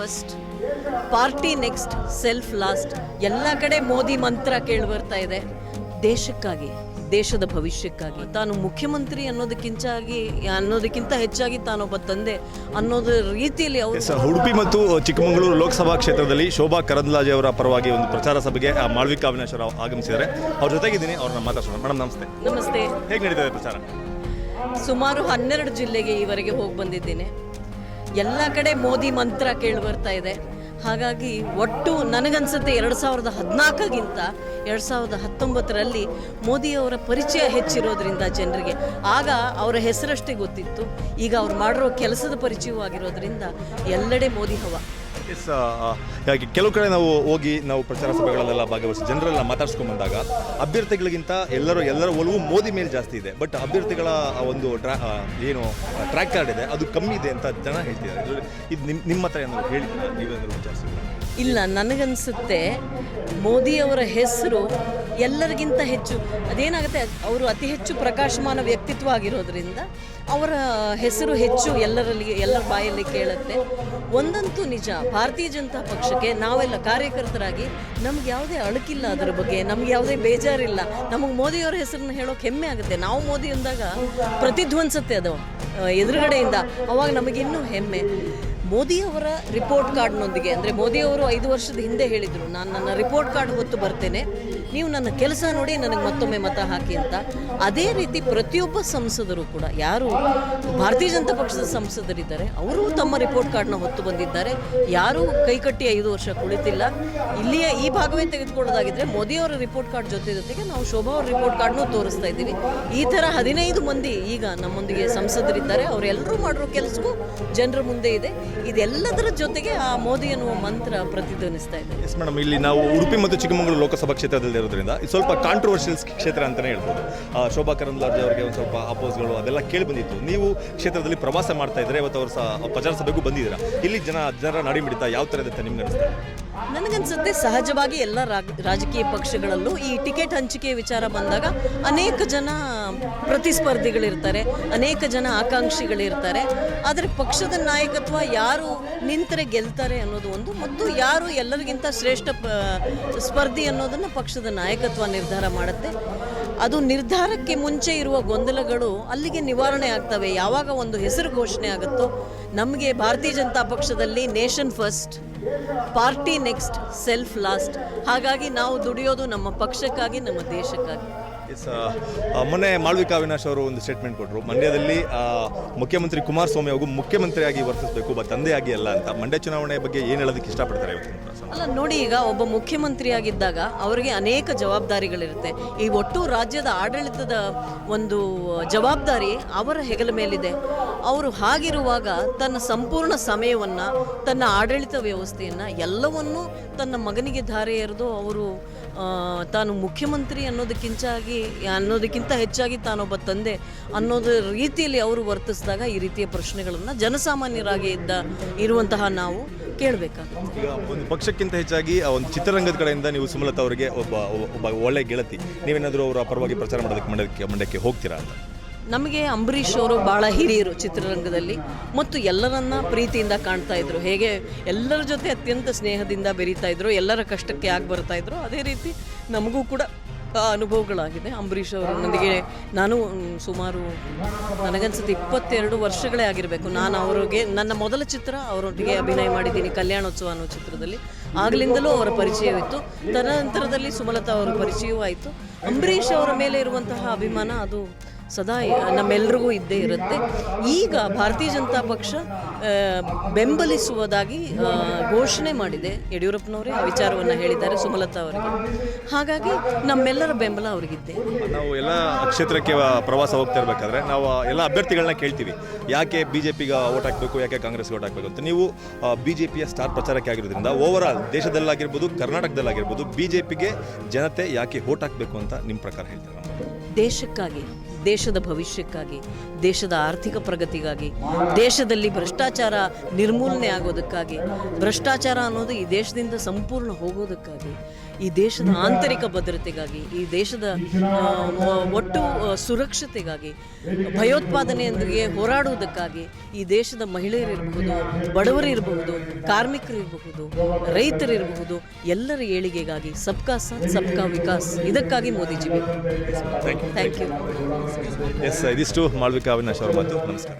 First party next self last ಎಲ್ಲ ಕಡೆ ಮೋದಿ ಮಂತ್ರ ಕೇಳಿ ಬರ್ತಾ ಇದೆ. ದೇಶಕ್ಕಾಗಿ ದೇಶದ ಭವಿಷ್ಯಕ್ಕಾಗಿ. ತಾನು ಮುಖ್ಯಮಂತ್ರಿ ಅನ್ನೋದಕ್ಕಿಂಚಾಗಿ ಅನ್ನೋದಕ್ಕಿಂತ ಹೆಚ್ಚಾಗಿ ತಾನೊಬ್ಬ ತಂದೆ ಅನ್ನೋದ ರೀತಿಯಲ್ಲಿ ಅವರು ಉಡುಪಿ ಮತ್ತು ಚಿಕ್ಕಮಗಳೂರು ಲೋಕಸಭಾ ಕ್ಷೇತ್ರದಲ್ಲಿ ಶೋಭಾ ಕರಂದ್ಲಾಜೆ ಅವರ ಪರವಾಗಿ ಒಂದು ಪ್ರಚಾರ ಸಭೆಗೆ ಆ, ಮಾಳ್ವಿಕಾ ಅವಿನಾಶ್ ರಾವ್ ಆಗಮಿಸಿದ್ದಾರೆ. ಅವ್ರ ಜೊತೆಗಿದ್ದೀನಿ ಅವ್ರನ್ನ ಮಾತಾಡ್ಸೋಣ. ಮೇಡಮ್ ನಮಸ್ತೆ. ನಮಸ್ತೆ. ಹೇಗೆ ನಡೀತಾ ಇದೆ ಪ್ರಚಾರ? ಸುಮಾರು ಹನ್ನೆರಡು ಜಿಲ್ಲೆಗೆ ಈವರೆಗೆ ಹೋಗಿ ಬಂದಿದ್ದೇನೆ. ಎಲ್ಲ ಕಡೆ ಮೋದಿ ಮಂತ್ರ ಕೇಳಿ ಬರ್ತಾ ಇದೆ. ಹಾಗಾಗಿ ಒಟ್ಟು ನನಗನ್ಸುತ್ತೆ ಎರಡು ಸಾವಿರದ ಹದಿನಾಲ್ಕಗಿಂತ ಎರಡು ಸಾವಿರದ ಹತ್ತೊಂಬತ್ತರಲ್ಲಿ ಮೋದಿಯವರ ಪರಿಚಯ ಹೆಚ್ಚಿರೋದ್ರಿಂದ ಜನರಿಗೆ. ಆಗ ಅವರ ಹೆಸರಷ್ಟೇ ಗೊತ್ತಿತ್ತು. ಈಗ ಅವ್ರು ಮಾಡಿರೋ ಕೆಲಸದ ಪರಿಚಯವೂ ಆಗಿರೋದ್ರಿಂದ ಎಲ್ಲೆಡೆ ಮೋದಿ ಹವ. ಎಸ್ ಹಾಗೆ ಕೆಲವು ಕಡೆ ನಾವು ಹೋಗಿ ನಾವು ಪ್ರಚಾರ ಸಭೆಗಳಲ್ಲೆಲ್ಲ ಭಾಗವಹಿಸಿ ಜನರೆಲ್ಲ ಮಾತಾಡ್ಸ್ಕೊಂಡ್ ಬಂದಾಗ ಅಭ್ಯರ್ಥಿಗಳಿಗಿಂತ ಎಲ್ಲರೂ, ಎಲ್ಲರ ಒಲವು ಮೋದಿ ಮೇಲೆ ಜಾಸ್ತಿ ಇದೆ. ಬಟ್ ಅಭ್ಯರ್ಥಿಗಳ, ಆ, ಒಂದು ಟ್ರಾ ಏನು ಟ್ರ್ಯಾಕ್ ಕಾರ್ಡ್ ಇದೆ, ಅದು ಕಮ್ಮಿ ಇದೆ ಅಂತ ಜನ ಹೇಳ್ತಿದ್ದಾರೆ. ಇದು- ನಿಮ್ಮ ಹತ್ರ ಏನಾದರೂ ಹೇಳಿ, ನೀವೇನಾದ್ರು ವಿಚಾರಿಸಿದ್ರೆ. ಇಲ್ಲ, ನನಗನ್ಸುತ್ತೆ ಮೋದಿಯವರ ಹೆಸರು ಎಲ್ಲರಿಗಿಂತ ಹೆಚ್ಚು, ಅದೇನಾಗುತ್ತೆ, ಅವರು ಅತಿ ಹೆಚ್ಚು ಪ್ರಕಾಶಮಾನ ವ್ಯಕ್ತಿತ್ವ ಆಗಿರೋದ್ರಿಂದ ಅವರ ಹೆಸರು ಹೆಚ್ಚು ಎಲ್ಲರಲ್ಲಿ ಎಲ್ಲರ ಬಾಯಲ್ಲಿ ಕೇಳುತ್ತೆ. ಒಂದಂತೂ ನಿಜ, ಭಾರತೀಯ ಜನತಾ ಪಕ್ಷಕ್ಕೆ ನಾವೆಲ್ಲ ಕಾರ್ಯಕರ್ತರಾಗಿ ನಮ್ಗೆ ಯಾವುದೇ ಅಳುಕಿಲ್ಲ ಅದರ ಬಗ್ಗೆ, ನಮ್ಗೆ ಯಾವುದೇ ಬೇಜಾರಿಲ್ಲ. ನಮಗೆ ಮೋದಿಯವರ ಹೆಸರನ್ನ ಹೇಳೋಕೆ ಹೆಮ್ಮೆ ಆಗುತ್ತೆ. ನಾವು ಮೋದಿ ಅಂದಾಗ ಪ್ರತಿಧ್ವನಿಸುತ್ತೆ ಅದು ಎದುರುಗಡೆಯಿಂದ. ಅವಾಗ ನಮಗಿನ್ನೂ ಹೆಮ್ಮೆ. ಮೋದಿಯವರ ರಿಪೋರ್ಟ್ ಕಾರ್ಡ್ನೊಂದಿಗೆ ಅಂದರೆ ಮೋದಿಯವರು ಐದು ವರ್ಷದ ಹಿಂದೆ ಹೇಳಿದರು, ನಾನು ನನ್ನ ರಿಪೋರ್ಟ್ ಕಾರ್ಡ್ ಹೊತ್ತು ಬರ್ತೇನೆ, ನೀವು ನನ್ನ ಕೆಲಸ ನೋಡಿ ನನಗೆ ಮತ್ತೊಮ್ಮೆ ಮತ ಹಾಕಿ ಅಂತ. ಅದೇ ರೀತಿ ಪ್ರತಿಯೊಬ್ಬ ಸಂಸದರು ಕೂಡ, ಯಾರು ಭಾರತೀಯ ಜನತಾ ಪಕ್ಷದ ಸಂಸದರಿದ್ದಾರೆ, ಅವರು ತಮ್ಮ ರಿಪೋರ್ಟ್ ಕಾರ್ಡ್ನ ಹೊತ್ತು ಬಂದಿದ್ದಾರೆ. ಯಾರೂ ಕೈಕಟ್ಟಿ ಐದು ವರ್ಷ ಕುಳಿತಿಲ್ಲ. ಇಲ್ಲಿಯ ಈ ಭಾಗವೇ ತೆಗೆದುಕೊಳ್ಳೋದಾಗಿದ್ದರೆ ಮೋದಿಯವರ ರಿಪೋರ್ಟ್ ಕಾರ್ಡ್ ಜೊತೆ ಜೊತೆಗೆ ನಾವು ಶೋಭಾ ಅವರ ರಿಪೋರ್ಟ್ ಕಾರ್ಡ್ನೂ ತೋರಿಸ್ತಾ ಇದ್ದೀವಿ. ಈ ಥರ ಹದಿನೈದು ಮಂದಿ ಈಗ ನಮ್ಮೊಂದಿಗೆ ಸಂಸದರಿದ್ದಾರೆ. ಅವರೆಲ್ಲರೂ ಮಾಡಿರೋ ಕೆಲಸಕ್ಕೂ ಜನರ ಮುಂದೆ ಇದೆ. ಇದೆಲ್ಲದರ ಜೊತೆಗೆ ಆ ಮೋದಿ ಅನ್ನುವ ಮಂತ್ರ ಪ್ರತಿಧ್ವನಿಸ್ತಾ ಇದೆ. ಎಸ್ ಮೇಡಮ್ ಇಲ್ಲಿ ನಾವು ಉಡುಪಿ ಮತ್ತು ಚಿಕ್ಕಮಗಳೂರು ಲೋಕಸಭಾ ಕ್ಷೇತ್ರದಲ್ಲಿ ಇರೋದ್ರಿಂದ ಇದು ಸ್ವಲ್ಪ ಕಾಂಟ್ರವರ್ಷಿಯಲ್ ಕ್ಷೇತ್ರ ಅಂತಲೇ ಹೇಳ್ಬೋದು. ಆ, ಶೋಭಾ ಕರಂದ್ಲಾಜೆ ಅವರಿಗೆ ಒಂದು ಸ್ವಲ್ಪ ಅಪೋಸ್ಗಳು ಅದೆಲ್ಲ ಕೇಳಿ ಬಂದಿತ್ತು. ನೀವು ಕ್ಷೇತ್ರದಲ್ಲಿ ಪ್ರವಾಸ ಮಾಡ್ತಾ ಇದ್ರೆ ಇವತ್ತು ಅವರು ಸಹ ಪ್ರಚಾರ ಸಭೆಗೂ ಬಂದಿದ್ದೀರಾ? ಇಲ್ಲಿ ಜನ ಜನರ ನಡಿಮಿಡಿತ ಯಾವ ಥರ ಇದೆ ನಿಮ್ಗೆ ಅನಿಸ್ತಾರೆ ನನಗನ್ಸುತ್ತೆ ಸಹಜವಾಗಿ ಎಲ್ಲ ರಾಜಕೀಯ ಪಕ್ಷಗಳಲ್ಲೂ ಈ ಟಿಕೆಟ್ ಹಂಚಿಕೆ ವಿಚಾರ ಬಂದಾಗ ಅನೇಕ ಜನ ಪ್ರತಿಸ್ಪರ್ಧಿಗಳಿರ್ತಾರೆ ಅನೇಕ ಜನ ಆಕಾಂಕ್ಷಿಗಳಿರ್ತಾರೆ. ಆದರೆ ಪಕ್ಷದ ನಾಯಕತ್ವ ಯಾರು ನಿಂತರೆ ಗೆಲ್ತಾರೆ ಅನ್ನೋದು ಒಂದು, ಮತ್ತು ಯಾರು ಎಲ್ಲರಿಗಿಂತ ಶ್ರೇಷ್ಠ ಸ್ಪರ್ಧಿ ಅನ್ನೋದನ್ನು ಪಕ್ಷದ ನಾಯಕತ್ವ ನಿರ್ಧಾರ ಮಾಡುತ್ತೆ. ಅದು ನಿರ್ಧಾರಕ್ಕೆ ಮುಂಚೆ ಇರುವ ಗೊಂದಲಗಳು ಅಲ್ಲಿಗೆ ನಿವಾರಣೆ ಆಗ್ತವೆ. ಯಾವಾಗ ಒಂದು ಹೆಸರು ಘೋಷಣೆ ಆಗುತ್ತೋ, ನಮಗೆ ಭಾರತೀಯ ಜನತಾ ಪಕ್ಷದಲ್ಲಿ nation first, party next, self last. ಹಾಗಾಗಿ ನಾವು ದುಡಿಯೋದು ನಮ್ಮ ಪಕ್ಷಕ್ಕಾಗಿ, ನಮ್ಮ ದೇಶಕ್ಕಾಗಿ. ಎಸ್ ಮೊನ್ನೆ ಮಾಳ್ವಿಕಾ ಅವಿನಾಶ್ ಅವರು ಒಂದು ಸ್ಟೇಟ್ಮೆಂಟ್ ಕೊಟ್ಟರು ಮಂಡ್ಯದಲ್ಲಿ ಮುಖ್ಯಮಂತ್ರಿ ಕುಮಾರಸ್ವಾಮಿ ಅವರು ಮುಖ್ಯಮಂತ್ರಿಯಾಗಿ ವರ್ತಿಸಬೇಕು ಒಬ್ಬ ತಂದೆಯಾಗಿ ಅಲ್ಲ ಅಂತ. ಮಂಡ್ಯ ಚುನಾವಣೆ ಬಗ್ಗೆ ಏನು ಹೇಳೋದಕ್ಕೆ ಇಷ್ಟಪಡ್ತಾರೆ ಅಲ್ಲ, ನೋಡಿ ಈಗ ಒಬ್ಬ ಮುಖ್ಯಮಂತ್ರಿಯಾಗಿದ್ದಾಗ ಅವರಿಗೆ ಅನೇಕ ಜವಾಬ್ದಾರಿಗಳಿರುತ್ತೆ. ಈ ಒಟ್ಟು ರಾಜ್ಯದ ಆಡಳಿತದ ಒಂದು ಜವಾಬ್ದಾರಿ ಅವರ ಹೆಗಲ ಮೇಲಿದೆ. ಅವರು ಹಾಗಿರುವಾಗ ತನ್ನ ಸಂಪೂರ್ಣ ಸಮಯವನ್ನು, ತನ್ನ ಆಡಳಿತ ವ್ಯವಸ್ಥೆಯನ್ನು ಎಲ್ಲವನ್ನೂ ತನ್ನ ಮಗನಿಗೆ ಧಾರೆ ಎರೆದು ಅವರು ತಾನು ಮುಖ್ಯಮಂತ್ರಿ ಅನ್ನೋದಕ್ಕಿಂಚಾಗಿ ಅನ್ನೋದಕ್ಕಿಂತ ಹೆಚ್ಚಾಗಿ ತಾನೊಬ್ಬ ತಂದೆ ಅನ್ನೋದು ರೀತಿಯಲ್ಲಿ ಅವರು ವರ್ತಿಸಿದಾಗ ಈ ರೀತಿಯ ಪ್ರಶ್ನೆಗಳನ್ನು ಜನಸಾಮಾನ್ಯರಾಗಿ ಇದ್ದ ಇರುವಂತಹ ನಾವು ಕೇಳಬೇಕಾಗುತ್ತೆ. ಒಂದು ಪಕ್ಷಕ್ಕಿಂತ ಹೆಚ್ಚಾಗಿ ಆ ಒಂದು ಚಿತ್ರರಂಗದ ಕಡೆಯಿಂದ ನೀವು ಸುಮಲತಾ ಅವರಿಗೆ ಒಬ್ಬ ಒಬ್ಬ ಒಳ್ಳೆ ಗೆಳತಿ. ನೀವೇನಾದರೂ ಅವರ ಪರವಾಗಿ ಪ್ರಚಾರ ಮಾಡೋದಕ್ಕೆ ಮಂಡಕ್ಕೆ ಮಂಡ್ಯಕ್ಕೆ ಹೋಗ್ತೀರಾ ಅಂತ? ನಮಗೆ ಅಂಬರೀಷ್ ಅವರು ಭಾಳ ಹಿರಿಯರು ಚಿತ್ರರಂಗದಲ್ಲಿ ಮತ್ತು ಎಲ್ಲರನ್ನ ಪ್ರೀತಿಯಿಂದ ಕಾಣ್ತಾ ಇದ್ರು. ಹೇಗೆ ಎಲ್ಲರ ಜೊತೆ ಅತ್ಯಂತ ಸ್ನೇಹದಿಂದ ಬೆರೀತಾ ಇದ್ರು ಎಲ್ಲರ ಕಷ್ಟಕ್ಕೆ ಆಗಿ ಬರ್ತಾ ಇದ್ರು. ಅದೇ ರೀತಿ ನಮಗೂ ಕೂಡ ಅನುಭವಗಳಾಗಿದೆ. ಅಂಬರೀಷ್ ಅವರೊಂದಿಗೆ ನಾನು ಸುಮಾರು ನನಗನ್ಸುತ್ತೆ ಇಪ್ಪತ್ತೆರಡು ವರ್ಷಗಳೇ ಆಗಿರಬೇಕು. ನಾನು ಅವರಿಗೆ, ನನ್ನ ಮೊದಲ ಚಿತ್ರ ಅವರೊಟ್ಟಿಗೆ ಅಭಿನಯ ಮಾಡಿದ್ದೀನಿ, ಕಲ್ಯಾಣೋತ್ಸವ ಅನ್ನೋ ಚಿತ್ರದಲ್ಲಿ. ಆಗಲಿಂದಲೂ ಅವರ ಪರಿಚಯವಿತ್ತು. ತದನಂತರದಲ್ಲಿ ಸುಮಲತಾ ಅವರ ಪರಿಚಯವೂ ಆಯಿತು. ಅಂಬರೀಷ್ ಅವರ ಮೇಲೆ ಇರುವಂತಹ ಅಭಿಮಾನ ಅದು ಸದಾ ನಮ್ಮೆಲ್ರಿಗೂ ಇದ್ದೇ ಇರುತ್ತೆ. ಈಗ ಭಾರತೀಯ ಜನತಾ ಪಕ್ಷ ಬೆಂಬಲಿಸುವುದಾಗಿ ಘೋಷಣೆ ಮಾಡಿದೆ. ಯಡಿಯೂರಪ್ಪನವರೇ ಆ ವಿಚಾರವನ್ನು ಹೇಳಿದ್ದಾರೆ ಸುಮಲತಾ ಅವರಿಗೆ. ಹಾಗಾಗಿ ನಮ್ಮೆಲ್ಲರ ಬೆಂಬಲ ಅವರಿಗಿದ್ದೆ. ನಾವು ಎಲ್ಲ ಕ್ಷೇತ್ರಕ್ಕೆ ಪ್ರವಾಸ ಹೋಗ್ತಾ ಇರಬೇಕಾದ್ರೆ ನಾವು ಎಲ್ಲ ಅಭ್ಯರ್ಥಿಗಳನ್ನ ಕೇಳ್ತೀವಿ. ಯಾಕೆ ಬಿ ಜೆ ಪಿಗೆ ಓಟ್ ಹಾಕಬೇಕು ಯಾಕೆ ಕಾಂಗ್ರೆಸ್ಗೆ ಓಟ್ ಹಾಕಬೇಕು ಅಂತ. ನೀವು ಬಿ ಜೆ ಪಿಯ ಸ್ಟಾರ್ ಪ್ರಚಾರಕ್ಕೆ ಆಗಿರೋದ್ರಿಂದ ಓವರ್ ಆಲ್ ದೇಶದಲ್ಲಾಗಿರ್ಬೋದು ಕರ್ನಾಟಕದಲ್ಲಾಗಿರ್ಬೋದು ಬಿ ಜೆ ಪಿಗೆ ಜನತೆ ಯಾಕೆ ಓಟ್ ಹಾಕಬೇಕು ಅಂತ ನಿಮ್ಮ ಪ್ರಕಾರ ಹೇಳ್ತೀರಾ? ದೇಶಕ್ಕಾಗಿ. ದೇಶದ ಭವಿಷ್ಯಕ್ಕಾಗಿ, ದೇಶದ ಆರ್ಥಿಕ ಪ್ರಗತಿಗಾಗಿ, ದೇಶದಲ್ಲಿ ಭ್ರಷ್ಟಾಚಾರ ನಿರ್ಮೂಲನೆ ಆಗೋದಕ್ಕಾಗಿ, ಭ್ರಷ್ಟಾಚಾರ ಅನ್ನೋದು ಈ ದೇಶದಿಂದ ಸಂಪೂರ್ಣ ಹೋಗೋದಕ್ಕಾಗಿ ಈ ದೇಶದ ಆಂತರಿಕ ಭದ್ರತೆಗಾಗಿ ಈ ದೇಶದ ಒಟ್ಟು ಸುರಕ್ಷತೆಗಾಗಿ ಭಯೋತ್ಪಾದನೆಯೊಂದಿಗೆ ಹೋರಾಡುವುದಕ್ಕಾಗಿ ಈ ದೇಶದ ಮಹಿಳೆಯರಿರಬಹುದು ಬಡವರಿರಬಹುದು ಕಾರ್ಮಿಕರಿರಬಹುದು ರೈತರಿರಬಹುದು ಎಲ್ಲರ ಏಳಿಗೆಗಾಗಿ ಸಬ್ಕಾ ಸಾಥ್ ಸಬ್ಕಾ ವಿಕಾಸ್. ಇದಕ್ಕಾಗಿ ಮೋದಿಜಿ ಬೇಕು. Thank you thank you yes ಇದಿಷ್ಟು ಮಾಳ್ವಿಕಾ ಅವಿನಾಶ್ ಅವರ ಮಾತು. ನಮಸ್ಕಾರ.